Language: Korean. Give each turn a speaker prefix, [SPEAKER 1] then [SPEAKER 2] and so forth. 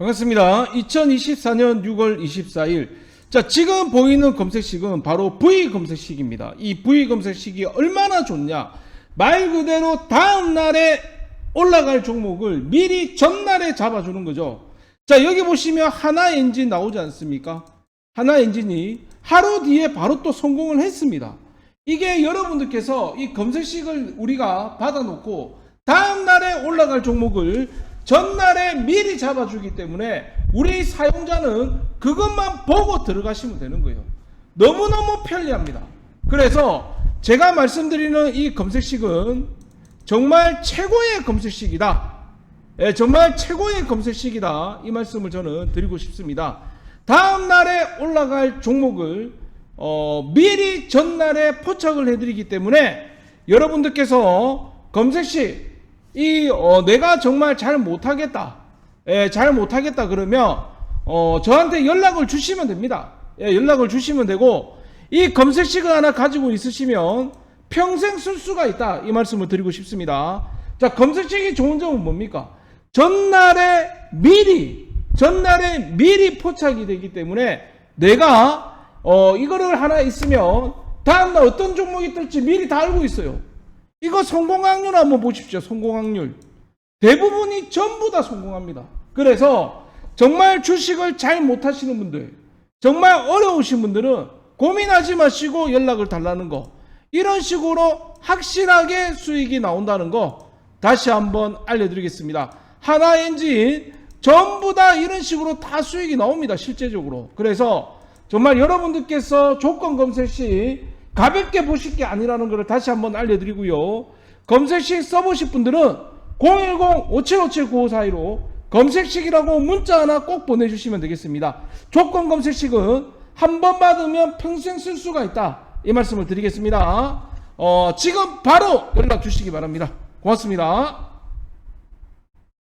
[SPEAKER 1] 반갑습니다. 2024년 6월 24일. 자, 지금 보이는 검색식은 바로 V 검색식입니다. 이 V 검색식이 얼마나 좋냐. 말 그대로 다음 날에 올라갈 종목을 미리 전날에 잡아주는 거죠. 자, 여기 보시면 하나 엔진 나오지 않습니까? 하나 엔진이 하루 뒤에 바로 또 성공을 했습니다. 이게 여러분들께서 이 검색식을 우리가 받아놓고 다음 날에 올라갈 종목을 전날에 미리 잡아주기 때문에 우리 사용자는 그것만 보고 들어가시면 되는 거예요. 너무너무 편리합니다. 그래서 제가 말씀드리는 이 검색식은 정말 최고의 검색식이다. 예, 정말 최고의 검색식이다. 이 말씀을 저는 드리고 싶습니다. 다음 날에 올라갈 종목을 어, 미리 전날에 포착을 해드리기 때문에 여러분들께서 검색식 이 어, 내가 정말 잘 못하겠다, 예, 잘 못하겠다 그러면 어, 저한테 연락을 주시면 됩니다. 예, 연락을 주시면 되고 이 검색식을 하나 가지고 있으시면 평생 쓸 수가 있다 이 말씀을 드리고 싶습니다. 자 검색식이 좋은 점은 뭡니까? 전날에 미리 전날에 미리 포착이 되기 때문에 내가 어 이거를 하나 있으면 다음날 어떤 종목이 뜰지 미리 다 알고 있어요. 이거 성공 확률 한번 보십시오. 성공 확률. 대부분이 전부 다 성공합니다. 그래서 정말 주식을 잘 못하시는 분들, 정말 어려우신 분들은 고민하지 마시고 연락을 달라는 거. 이런 식으로 확실하게 수익이 나온다는 거 다시 한번 알려드리겠습니다. 하나 엔진 전부 다 이런 식으로 다 수익이 나옵니다. 실제적으로. 그래서 정말 여러분들께서 조건 검색 시 가볍게 보실 게 아니라는 것을 다시 한번 알려드리고요. 검색식 써보실 분들은 010-5757-9542로 검색식이라고 문자 하나 꼭 보내주시면 되겠습니다. 조건 검색식은 한 번 받으면 평생 쓸 수가 있다. 이 말씀을 드리겠습니다. 어, 지금 바로 연락 주시기 바랍니다. 고맙습니다.